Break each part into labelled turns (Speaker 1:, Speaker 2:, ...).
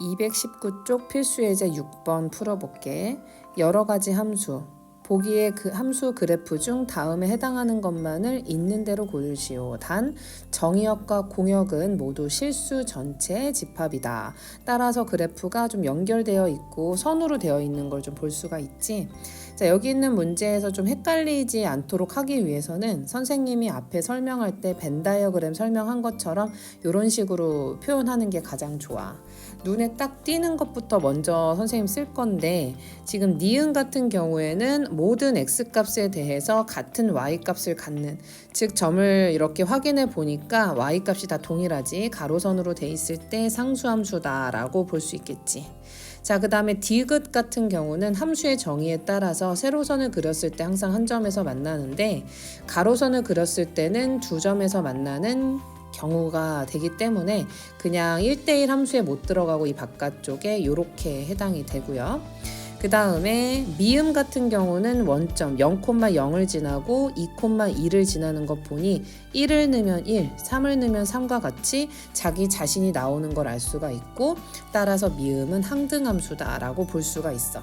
Speaker 1: 219쪽 필수 예제 6번 풀어볼게. 여러 가지 함수. 보기에 그 함수 그래프 중 다음에 해당하는 것만을 있는 대로 고르시오. 단 정의역과 공역은 모두 실수 전체의 집합이다. 따라서 그래프가 좀 연결되어 있고 선으로 되어 있는 걸 좀 볼 수가 있지. 자, 여기 있는 문제에서 좀 헷갈리지 않도록 하기 위해서는 선생님이 앞에 설명할 때 벤 다이어그램 설명한 것처럼 이런 식으로 표현하는 게 가장 좋아. 눈에 딱 띄는 것부터 먼저 선생님 쓸 건데 지금 니은 같은 경우에는 모든 x 값에 대해서 같은 y 값을 갖는 즉 점을 이렇게 확인해 보니까 y 값이 다 동일하지 가로선으로 돼 있을 때 상수함수다 라고 볼 수 있겠지. 자, 그 다음에 디귿 같은 경우는 함수의 정의에 따라서 세로선을 그렸을 때 항상 한 점에서 만나는데 가로선을 그렸을 때는 두 점에서 만나는 경우가 되기 때문에 그냥 1대1 함수에 못 들어가고 이 바깥쪽에 이렇게 해당이 되고요. 그 다음에 미음 같은 경우는 원점 0,0을 지나고 2,2를 지나는 것 보니 1을 넣으면 1, 3을 넣으면 3과 같이 자기 자신이 나오는 걸 알 수가 있고 따라서 미음은 항등함수다라고 볼 수가 있어.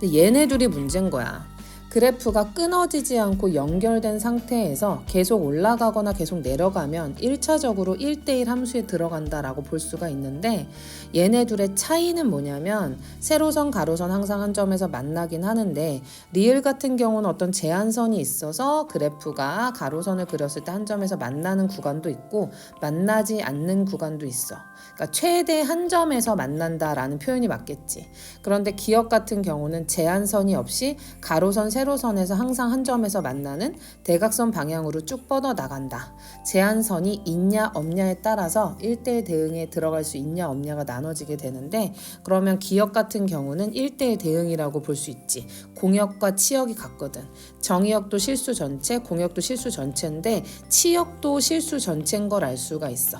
Speaker 1: 근데 얘네 둘이 문제인 거야. 그래프가 끊어지지 않고 연결된 상태에서 계속 올라가거나 계속 내려가면 1차적으로 1대1 함수에 들어간다라고 볼 수가 있는데 얘네 둘의 차이는 뭐냐면 세로선, 가로선 항상 한 점에서 만나긴 하는데 리을 같은 경우는 어떤 제한선이 있어서 그래프가 가로선을 그렸을 때 한 점에서 만나는 구간도 있고 만나지 않는 구간도 있어. 그러니까 최대 한 점에서 만난다라는 표현이 맞겠지. 그런데 기억 같은 경우는 제한선이 없이 가로선, 세 로선에서 항상 한 점에서 만나는 대각선 방향으로 쭉 뻗어 나간다. 제한선이 있냐 없냐에 따라서 1대1 대응에 들어갈 수 있냐 없냐가 나눠지게 되는데 그러면 기억 같은 경우는 1대1 대응이라고 볼 수 있지. 공역과 치역이 같거든. 정의역도 실수 전체, 공역도 실수 전체인데 치역도 실수 전체인 걸 알 수가 있어.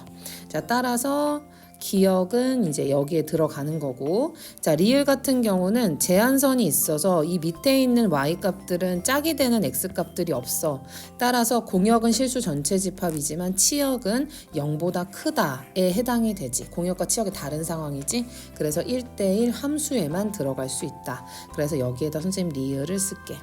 Speaker 1: 자, 따라서 기억은 이제 여기에 들어가는 거고. 자 리을 같은 경우는 제한선이 있어서 이 밑에 있는 y 값들은 짝이 되는 x 값들이 없어. 따라서 공역은 실수 전체 집합이지만 치역은 0보다 크다에 해당이 되지. 공역과 치역이 다른 상황이지. 그래서 1대1 함수에만 들어갈 수 있다. 그래서 여기에다 선생님 리을을 쓸게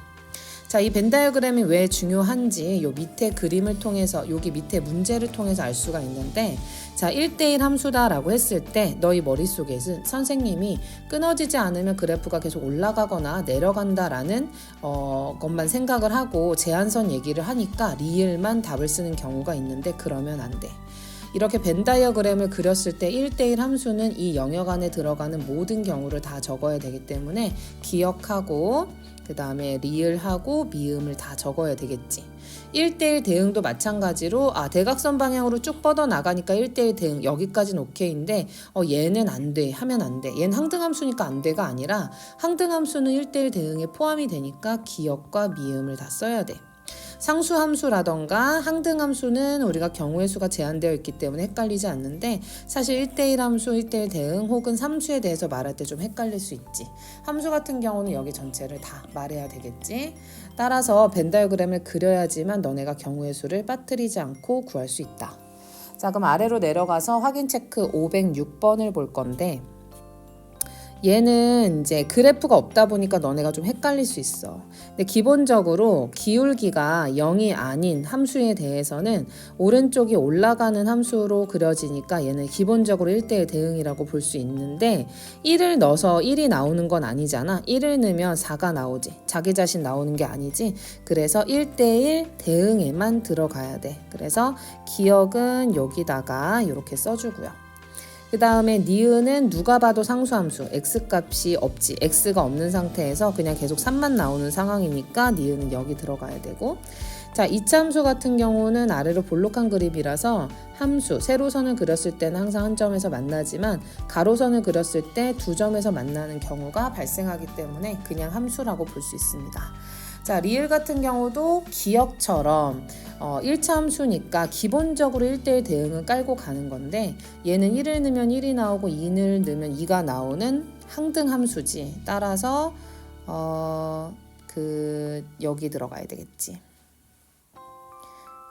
Speaker 1: 자, 이 벤다이어그램이 왜 중요한지 요 밑에 그림을 통해서 여기 밑에 문제를 통해서 알 수가 있는데 자, 1대1 함수다라고 했을 때 너희 머릿속에는 선생님이 끊어지지 않으면 그래프가 계속 올라가거나 내려간다라는 어, 것만 생각을 하고 제한선 얘기를 하니까 리을만 답을 쓰는 경우가 있는데 그러면 안 돼. 이렇게 벤 다이어그램을 그렸을 때 1대1 함수는 이 영역 안에 들어가는 모든 경우를 다 적어야 되기 때문에 기억하고 그 다음에 리을하고 미음을 다 적어야 되겠지. 1대1 대응도 마찬가지로 아 대각선 방향으로 쭉 뻗어 나가니까 1대1 대응 여기까지는 오케이인데 어 얘는 안 돼. 하면 안 돼. 얘는 항등함수니까 안 돼가 아니라 항등함수는 1대1 대응에 포함이 되니까 기역과 미음을 다 써야 돼. 상수함수라던가 항등함수는 우리가 경우의 수가 제한되어 있기 때문에 헷갈리지 않는데 사실 1대1 함수, 1대1 대응 혹은 함수에 대해서 말할 때 좀 헷갈릴 수 있지. 함수 같은 경우는 여기 전체를 다 말해야 되겠지. 따라서 벤 다이어그램을 그려야지만 너네가 경우의 수를 빠뜨리지 않고 구할 수 있다. 자, 그럼 아래로 내려가서 확인 체크 506번을 볼 건데 얘는 이제 그래프가 없다 보니까 너네가 좀 헷갈릴 수 있어. 근데 기본적으로 기울기가 0이 아닌 함수에 대해서는 오른쪽이 올라가는 함수로 그려지니까 얘는 기본적으로 1대1 대응이라고 볼 수 있는데 1을 넣어서 1이 나오는 건 아니잖아. 1을 넣으면 4가 나오지. 자기 자신 나오는 게 아니지. 그래서 1대1 대응에만 들어가야 돼. 그래서 기억은 여기다가 이렇게 써주고요. 그 다음에 니은은 누가 봐도 상수함수 x값이 없지 x가 없는 상태에서 그냥 계속 3만 나오는 상황이니까 니은은 여기 들어가야 되고 자 이차함수 같은 경우는 아래로 볼록한 그립이라서 함수 세로선을 그렸을 때는 항상 한 점에서 만나지만 가로선을 그렸을 때 두 점에서 만나는 경우가 발생하기 때문에 그냥 함수라고 볼 수 있습니다. 자, 리을 같은 경우도 기억처럼 어, 1차 함수니까 기본적으로 1대1 대응은 깔고 가는 건데 얘는 1을 넣으면 1이 나오고 2를 넣으면 2가 나오는 항등 함수지. 따라서 어, 그 여기 들어가야 되겠지.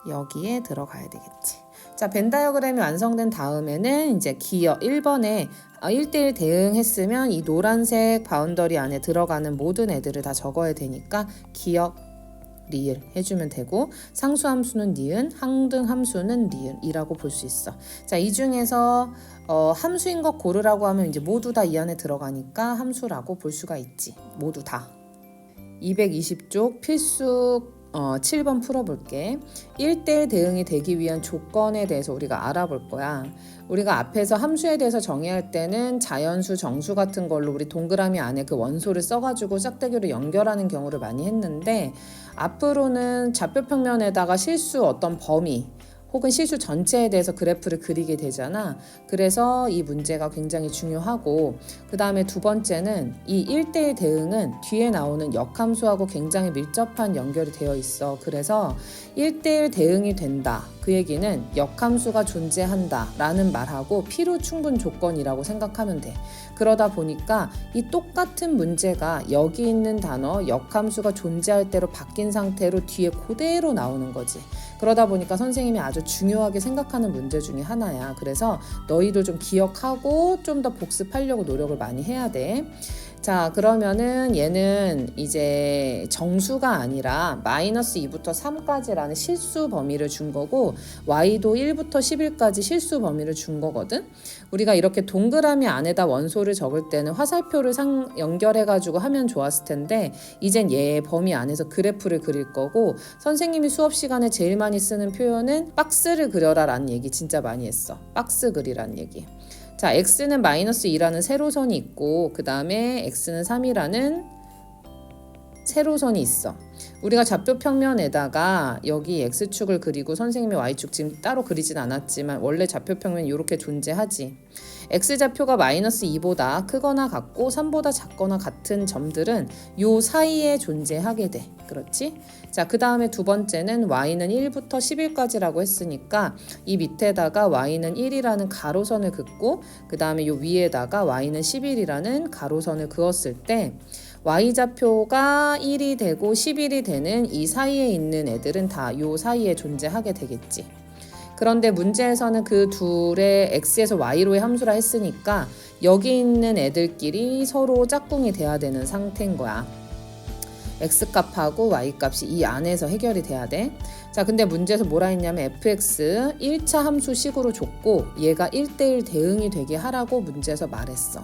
Speaker 1: 여기에 들어가야 되겠지. 자, 벤 다이어그램이 완성된 다음에는 이제 기억 1번에 어, 1대1 대응했으면 이 노란색 바운더리 안에 들어가는 모든 애들을 다 적어야 되니까 기억 리을 해주면 되고 상수 함수는 니은, 항등 함수는 리을이라고 볼 수 있어. 자, 이 중에서 어, 함수인 것 고르라고 하면 이제 모두 다 이 안에 들어가니까 함수라고 볼 수가 있지. 모두 다. 220쪽 필수 어, 7번 풀어볼게. 1대1 대응이 되기 위한 조건에 대해서 우리가 알아볼 거야. 우리가 앞에서 함수에 대해서 정의할 때는 자연수, 정수 같은 걸로 우리 동그라미 안에 그 원소를 써가지고 짝대기로 연결하는 경우를 많이 했는데 앞으로는 좌표 평면에다가 실수 어떤 범위 혹은 실수 전체에 대해서 그래프를 그리게 되잖아. 그래서 이 문제가 굉장히 중요하고 그 다음에 두 번째는 이 1대1 대응은 뒤에 나오는 역함수하고 굉장히 밀접한 연결이 되어 있어. 그래서 1대1 대응이 된다. 그 얘기는 역함수가 존재한다 라는 말하고 필요 충분 조건이라고 생각하면 돼. 그러다 보니까 이 똑같은 문제가 여기 있는 단어 역함수가 존재할 때로 바뀐 상태로 뒤에 그대로 나오는 거지. 그러다 보니까 선생님이 아주 중요하게 생각하는 문제 중에 하나야. 그래서 너희도 좀 기억하고 좀 더 복습하려고 노력을 많이 해야 돼. 자, 그러면은 얘는 이제 정수가 아니라 마이너스 2부터 3까지라는 실수 범위를 준 거고 y도 1부터 11까지 실수 범위를 준 거거든. 우리가 이렇게 동그라미 안에다 원소를 적을 때는 화살표를 상 연결해 가지고 하면 좋았을 텐데 이젠 얘 범위 안에서 그래프를 그릴 거고 선생님이 수업 시간에 제일 많이 쓰는 표현은 박스를 그려라라는 얘기 진짜 많이 했어. 박스 그리라는 얘기. 자, x는 마이너스 2라는 세로선이 있고 그 다음에 x는 3이라는 세로선이 있어. 우리가 좌표 평면에다가 여기 x축을 그리고 선생님이 y축 지금 따로 그리진 않았지만 원래 좌표 평면 이렇게 존재하지. X좌표가 마이너스 2보다 크거나 같고 3보다 작거나 같은 점들은 요 사이에 존재하게 돼. 그렇지? 자, 그 다음에 두 번째는 y는 1부터 10일까지라고 했으니까 이 밑에다가 y는 1이라는 가로선을 긋고 그 다음에 요 위에다가 y는 11이라는 가로선을 그었을 때 y좌표가 1이 되고 11이 되는 이 사이에 있는 애들은 다 요 사이에 존재하게 되겠지. 그런데 문제에서는 그 둘의 x에서 y로의 함수라 했으니까 여기 있는 애들끼리 서로 짝꿍이 돼야 되는 상태인 거야. x값하고 y값이 이 안에서 해결이 돼야 돼. 자, 근데 문제에서 뭐라 했냐면 fx 1차 함수 식으로 줬고 얘가 1대1 대응이 되게 하라고 문제에서 말했어.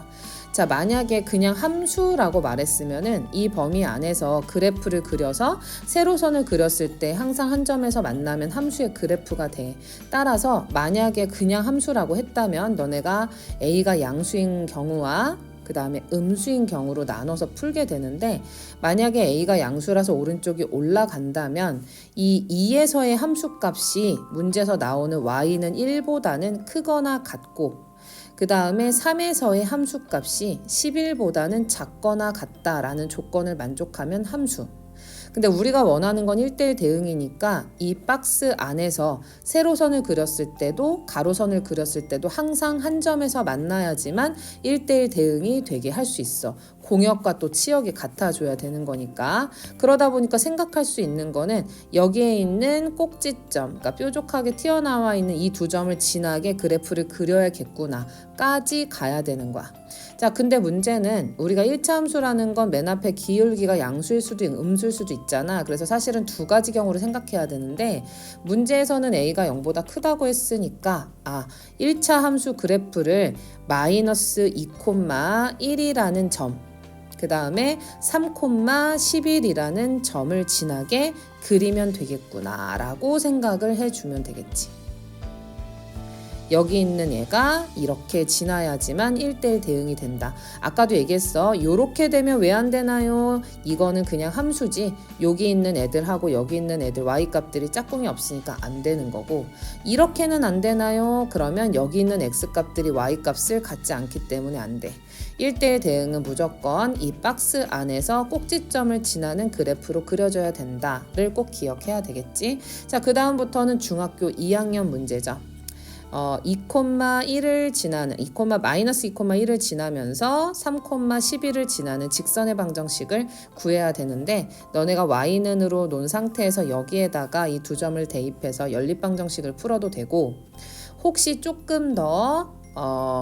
Speaker 1: 자, 만약에 그냥 함수라고 말했으면은 이 범위 안에서 그래프를 그려서 세로선을 그렸을 때 항상 한 점에서 만나면 함수의 그래프가 돼. 따라서 만약에 그냥 함수라고 했다면 너네가 a가 양수인 경우와 그 다음에 음수인 경우로 나눠서 풀게 되는데 만약에 a가 양수라서 오른쪽이 올라간다면 이 2에서의 함수값이 문제에서 나오는 y는 1보다는 크거나 같고 그 다음에 3에서의 함수값이 11보다는 작거나 같다라는 조건을 만족하면 함수. 근데 우리가 원하는 건 1대1 대응이니까 이 박스 안에서 세로선을 그렸을 때도 가로선을 그렸을 때도 항상 한 점에서 만나야지만 1대1 대응이 되게 할 수 있어. 공역과 또 치역이 같아줘야 되는 거니까. 그러다 보니까 생각할 수 있는 거는 여기에 있는 꼭지점, 그러니까 뾰족하게 튀어나와 있는 이 두 점을 진하게 그래프를 그려야겠구나. 까지 가야 되는 거야. 자, 근데 문제는 우리가 1차 함수라는 건 맨 앞에 기울기가 양수일 수도 있고 음수일 수도 있 잖아. 그래서 사실은 두 가지 경우를 생각해야 되는데 문제에서는 a가 0보다 크다고 했으니까 아, 1차 함수 그래프를 마이너스 2,1이라는 점, 그 다음에 3,11이라는 점을 진하게 그리면 되겠구나 라고 생각을 해주면 되겠지. 여기 있는 얘가 이렇게 지나야지만 1대1 대응이 된다. 아까도 얘기했어. 요렇게 되면 왜 안 되나요? 이거는 그냥 함수지. 여기 있는 애들하고 여기 있는 애들 y 값들이 짝꿍이 없으니까 안 되는 거고 이렇게는 안 되나요? 그러면 여기 있는 x 값들이 y 값을 갖지 않기 때문에 안 돼. 1대1 대응은 무조건 이 박스 안에서 꼭지점을 지나는 그래프로 그려줘야 된다를 꼭 기억해야 되겠지. 자, 그 다음부터는 중학교 2학년 문제죠. 어, 2,1을 지나는 2, 마이너스 2,1을 지나면서 3,11을 지나는 직선의 방정식을 구해야 되는데 너네가 y는으로 놓은 상태에서 여기에다가 이 두 점을 대입해서 연립 방정식을 풀어도 되고 혹시 조금 더 어,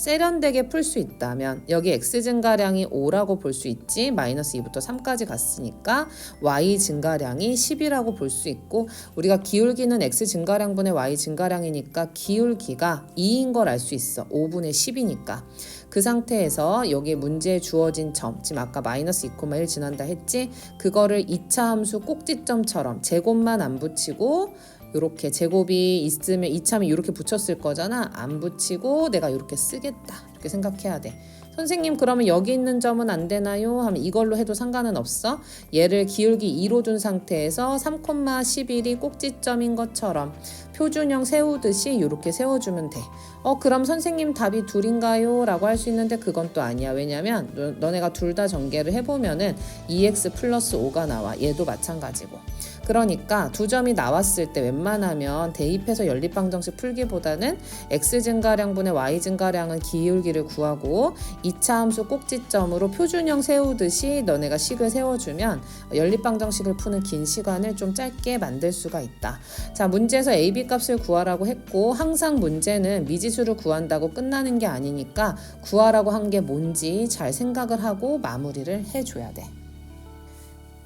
Speaker 1: 세련되게 풀 수 있다면 여기 x 증가량이 5라고 볼 수 있지 마이너스 2부터 3까지 갔으니까 y 증가량이 10이라고 볼 수 있고 우리가 기울기는 x 증가량분의 y 증가량이니까 기울기가 2인 걸 알 수 있어. 5분의 10이니까. 그 상태에서 여기 문제에 주어진 점 지금 아까 마이너스 2,1 지난다 했지? 그거를 2차 함수 꼭지점처럼 제곱만 안 붙이고 이렇게 제곱이 있으면 이참에 이렇게 붙였을 거잖아. 안 붙이고 내가 이렇게 쓰겠다. 이렇게 생각해야 돼. 선생님 그러면 여기 있는 점은 안 되나요? 하면 이걸로 해도 상관은 없어. 얘를 기울기 2로 둔 상태에서 3,11이 꼭지점인 것처럼 표준형 세우듯이 이렇게 세워주면 돼. 어 그럼 선생님 답이 둘인가요? 라고 할 수 있는데 그건 또 아니야. 왜냐면 너, 너네가 둘 다 전개를 해보면은 2x 플러스 5가 나와. 얘도 마찬가지고. 그러니까 두 점이 나왔을 때 웬만하면 대입해서 연립방정식 풀기보다는 x 증가량분의 y 증가량은 기울기를 구하고 2차 함수 꼭지점으로 표준형 세우듯이 너네가 식을 세워주면 연립방정식을 푸는 긴 시간을 좀 짧게 만들 수가 있다. 자 문제에서 a, b 값을 구하라고 했고 항상 문제는 미지수를 구한다고 끝나는 게 아니니까 구하라고 한 게 뭔지 잘 생각을 하고 마무리를 해줘야 돼.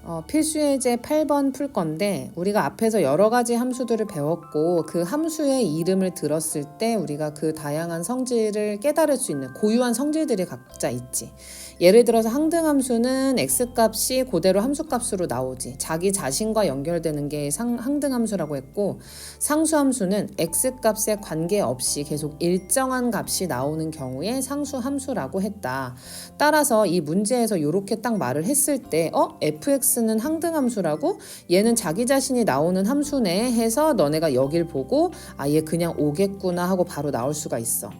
Speaker 1: 어, 필수 예제 8번 풀 건데 우리가 앞에서 여러 가지 함수들을 배웠고 그 함수의 이름을 들었을 때 우리가 그 다양한 성질을 깨달을 수 있는 고유한 성질들이 각자 있지. 예를 들어서 항등함수는 x값이 그대로 함수값으로 나오지. 자기 자신과 연결되는 게 상, 항등함수라고 했고 상수함수는 x값에 관계없이 계속 일정한 값이 나오는 경우에 상수함수라고 했다. 따라서 이 문제에서 이렇게 딱 말을 했을 때 어? fx는 항등함수라고? 얘는 자기 자신이 나오는 함수네 해서 너네가 여길 보고 아 얘 그냥 오겠구나 하고 바로 나올 수가 있어.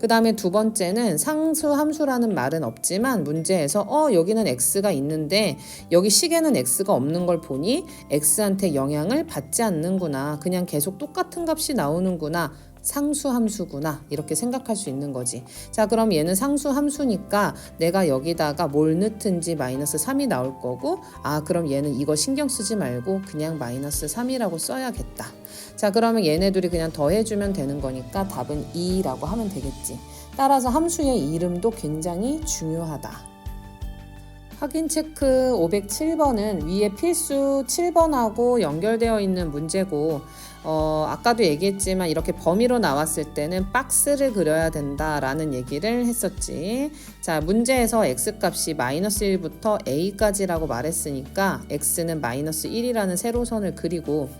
Speaker 1: 그 다음에 두 번째는 상수함수라는 말은 없지만 문제에서 어 여기는 x가 있는데 여기 식에는 x가 없는 걸 보니 x한테 영향을 받지 않는구나. 그냥 계속 똑같은 값이 나오는구나. 상수 함수구나 이렇게 생각할 수 있는 거지 자 그럼 얘는 상수 함수니까 내가 여기다가 뭘 넣든지 마이너스 3이 나올 거고 아 그럼 얘는 이거 신경 쓰지 말고 그냥 마이너스 3이라고 써야겠다 자 그러면 얘네들이 그냥 더해주면 되는 거니까 답은 2라고 하면 되겠지 따라서 함수의 이름도 굉장히 중요하다 확인 체크 507번은 위에 필수 7번하고 연결되어 있는 문제고 어, 아까도 얘기했지만 이렇게 범위로 나왔을 때는 박스를 그려야 된다라는 얘기를 했었지. 자, 문제에서 x값이 마이너스 1부터 a까지라고 말했으니까 x는 마이너스 1이라는 세로선을 그리고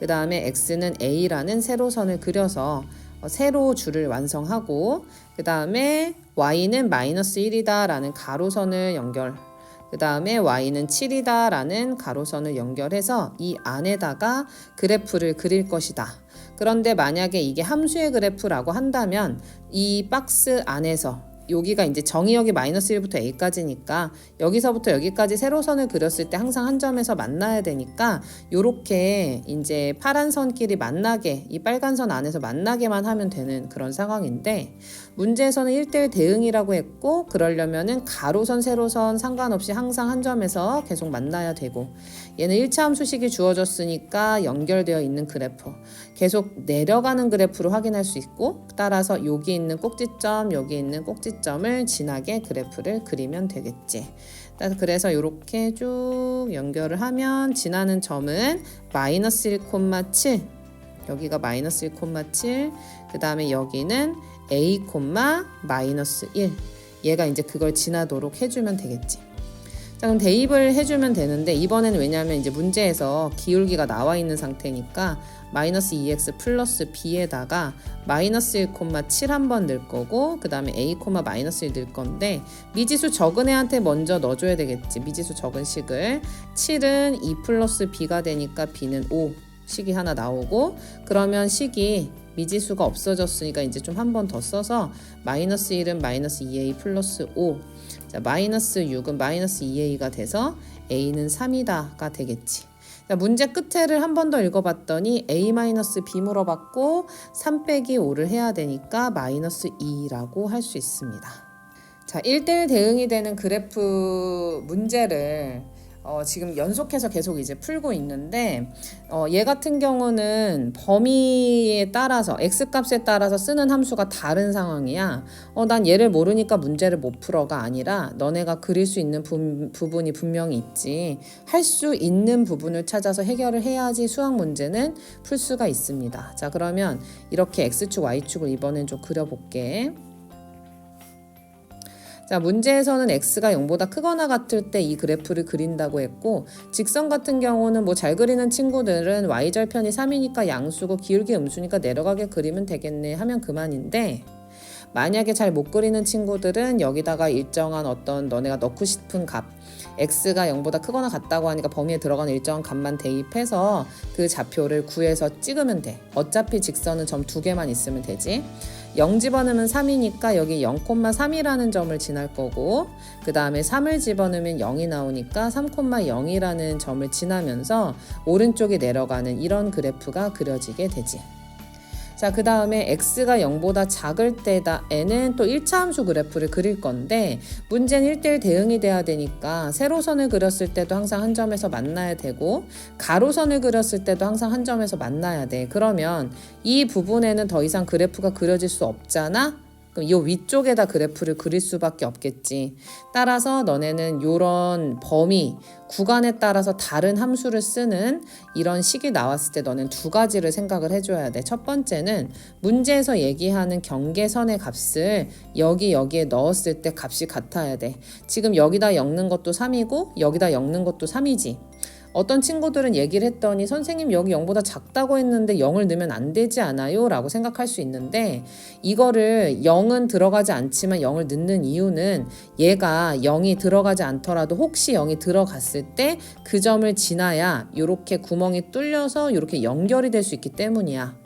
Speaker 1: 그 다음에 x는 a라는 세로선을 그려서 어, 세로 줄을 완성하고 그 다음에 y는 마이너스 1이다 라는 가로선을 연결 그 다음에 y는 7이다 라는 가로선을 연결해서 이 안에다가 그래프를 그릴 것이다. 그런데 만약에 이게 함수의 그래프라고 한다면 이 박스 안에서 여기가 이제 정의역이 마이너스 1부터 a까지니까 여기서부터 여기까지 세로선을 그렸을 때 항상 한 점에서 만나야 되니까 요렇게 이제 파란 선끼리 만나게 이 빨간 선 안에서 만나게만 하면 되는 그런 상황인데 문제에서는 1대1 대응이라고 했고 그러려면은 가로선 세로선 상관없이 항상 한 점에서 계속 만나야 되고 얘는 1차 함수식이 주어졌으니까 연결되어 있는 그래프. 계속 내려가는 그래프로 확인할 수 있고 따라서 여기 있는 꼭지점 여기 있는 꼭지점을 지나게 그래프를 그리면 되겠지. 그래서 이렇게 쭉 연결을 하면 지나는 점은 마이너스 1,7 여기가 마이너스 1,7그 다음에 여기는 a, 마이너스 1 얘가 이제 그걸 지나도록 해주면 되겠지. 자 그럼 대입을 해주면 되는데 이번에는 왜냐하면 이제 문제에서 기울기가 나와 있는 상태니까 마이너스 2x 플러스 b에다가 마이너스 1,7 한 번 넣을 거고 그 다음에 a, 마이너스 1 넣을 건데 미지수 적은 애한테 먼저 넣어줘야 되겠지. 미지수 적은 식을. 7은 2 플러스 b가 되니까 b는 5 식이 하나 나오고 그러면 식이 미지수가 없어졌으니까 이제 좀 한 번 더 써서 마이너스 1은 마이너스 2a 플러스 5 자, 마이너스 6은 마이너스 2a가 돼서 a는 3이다가 되겠지. 자, 문제 끝에를 한 번 더 읽어봤더니 a 마이너스 b 물어봤고 3 빼기 5를 해야 되니까 마이너스 2라고 할 수 있습니다. 자, 1대1 대응이 되는 그래프 문제를 어, 지금 연속해서 계속 이제 풀고 있는데 어, 얘 같은 경우는 범위에 따라서 x 값에 따라서 쓰는 함수가 다른 상황이야. 어, 난 얘를 모르니까 문제를 못 풀어가 아니라 너네가 그릴 수 있는 부, 부분이 분명히 있지. 할 수 있는 부분을 찾아서 해결을 해야지 수학 문제는 풀 수가 있습니다. 자, 그러면 이렇게 x축, y축을 이번엔 좀 그려볼게. 자, 문제에서는 x가 0보다 크거나 같을 때 이 그래프를 그린다고 했고 직선 같은 경우는 뭐 잘 그리는 친구들은 y절편이 3이니까 양수고 기울기 음수니까 내려가게 그리면 되겠네 하면 그만인데 만약에 잘 못 그리는 친구들은 여기다가 일정한 어떤 너네가 넣고 싶은 값 x가 0보다 크거나 같다고 하니까 범위에 들어가는 일정한 값만 대입해서 그 좌표를 구해서 찍으면 돼. 어차피 직선은 점 두 개만 있으면 되지. 0 집어넣으면 3이니까 여기 0,3이라는 점을 지날 거고 그 다음에 3을 집어넣으면 0이 나오니까 3,0이라는 점을 지나면서 오른쪽이 내려가는 이런 그래프가 그려지게 되지. 자, 그 다음에 x가 0보다 작을 때에는 또 1차 함수 그래프를 그릴 건데 문제는 1대1 대응이 돼야 되니까 세로선을 그렸을 때도 항상 한 점에서 만나야 되고 가로선을 그렸을 때도 항상 한 점에서 만나야 돼. 그러면 이 부분에는 더 이상 그래프가 그려질 수 없잖아? 그럼 이 위쪽에다 그래프를 그릴 수밖에 없겠지. 따라서 너네는 이런 범위, 구간에 따라서 다른 함수를 쓰는 이런 식이 나왔을 때 너는 두 가지를 생각을 해줘야 돼. 첫 번째는 문제에서 얘기하는 경계선의 값을 여기 여기에 넣었을 때 값이 같아야 돼. 지금 여기다 엮는 것도 3이고 여기다 엮는 것도 3이지. 어떤 친구들은 얘기를 했더니 선생님 여기 0보다 작다고 했는데 0을 넣으면 안 되지 않아요? 라고 생각할 수 있는데 이거를 0은 들어가지 않지만 0을 넣는 이유는 얘가 0이 들어가지 않더라도 혹시 0이 들어갔을 때 그 점을 지나야 이렇게 구멍이 뚫려서 이렇게 연결이 될 수 있기 때문이야.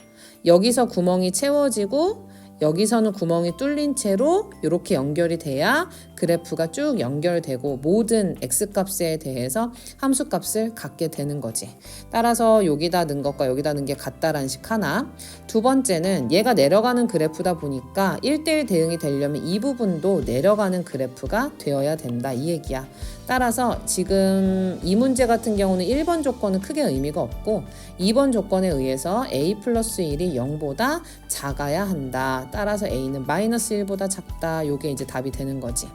Speaker 1: 여기서 구멍이 채워지고 여기서는 구멍이 뚫린 채로 이렇게 연결이 돼야 그래프가 쭉 연결되고 모든 x값에 대해서 함수값을 갖게 되는 거지. 따라서 여기다 넣은 것과 여기다 넣은 게 같다라는 식 하나. 두 번째는 얘가 내려가는 그래프다 보니까 1대1 대응이 되려면 이 부분도 내려가는 그래프가 되어야 된다 이 얘기야. 따라서 지금 이 문제 같은 경우는 1번 조건은 크게 의미가 없고 2번 조건에 의해서 a 플러스 1이 0보다 작아야 한다. 따라서 a는 마이너스 1보다 작다. 요게 이제 답이 되는 거지.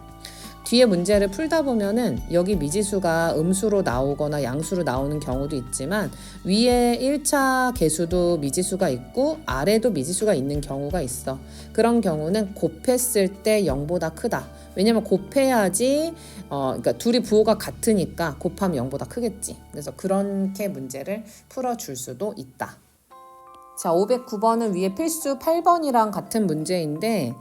Speaker 1: 뒤에 문제를 풀다 보면은 여기 미지수가 음수로 나오거나 양수로 나오는 경우도 있지만 위에 1차 개수도 미지수가 있고 아래도 미지수가 있는 경우가 있어. 그런 경우는 곱했을 때 0보다 크다. 왜냐면 곱해야지 어 그러니까 둘이 부호가 같으니까 곱하면 0보다 크겠지. 그래서 그렇게 문제를 풀어 줄 수도 있다. 자, 509번은 위에 필수 8번이랑 같은 문제인데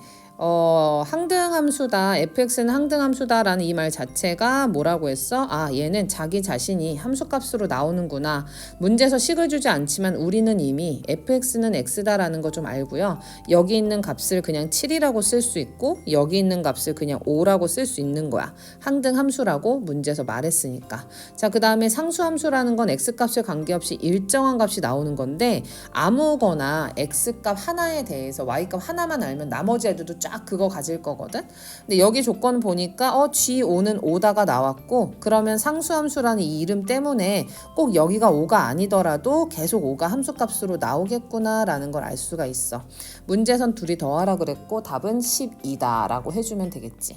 Speaker 1: 어, 항등함수다. fx는 항등함수다라는 이 말 자체가 뭐라고 했어? 아, 얘는 자기 자신이 함수값으로 나오는구나. 문제에서 식을 주지 않지만 우리는 이미 fx는 x다라는 거 좀 알고요. 여기 있는 값을 그냥 7이라고 쓸 수 있고 여기 있는 값을 그냥 5라고 쓸 수 있는 거야. 항등함수라고 문제에서 말했으니까. 자, 그 다음에 상수함수라는 건 x값에 관계없이 일정한 값이 나오는 건데 아무거나 x값 하나에 대해서 y값 하나만 알면 나머지 애들도 쫙 그거 가질 거거든. 근데 여기 조건 보니까 어 G5는 5다가 나왔고 그러면 상수함수라는 이 이름 때문에 꼭 여기가 5가 아니더라도 계속 5가 함수값으로 나오겠구나라는 걸 알 수가 있어. 문제선 둘이 더하라 그랬고 답은 12다라고 해주면 되겠지.